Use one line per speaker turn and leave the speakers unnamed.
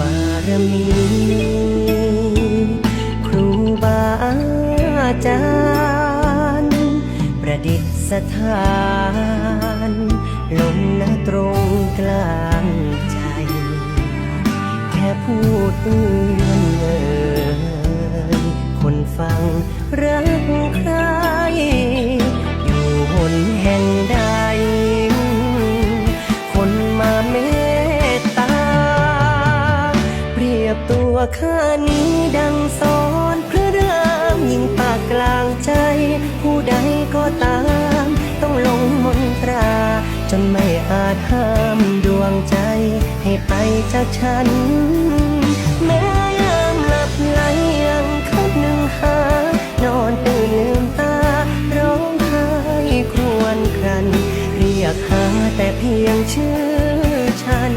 บารมี ครูบาอาจารย์ ประดิษฐานลงหน้าตรงกลางใจ แค่พูดเอื้อนเอ่ยคนฟังรัก ตัวข้านี้ดังสอนพระรามยิ่งปากกลางใจ ผู้ใดก็ตาม ต้องลงมนตรา จนไม่อาจห้ามดวงใจ ให้ไปจากฉัน แม้ยามหลับไหลยังคืนหนึ่งหานอนตื่นลืมตา ร้องไห้ครวญครัน เรียกหาแต่เพียงชื่อฉัน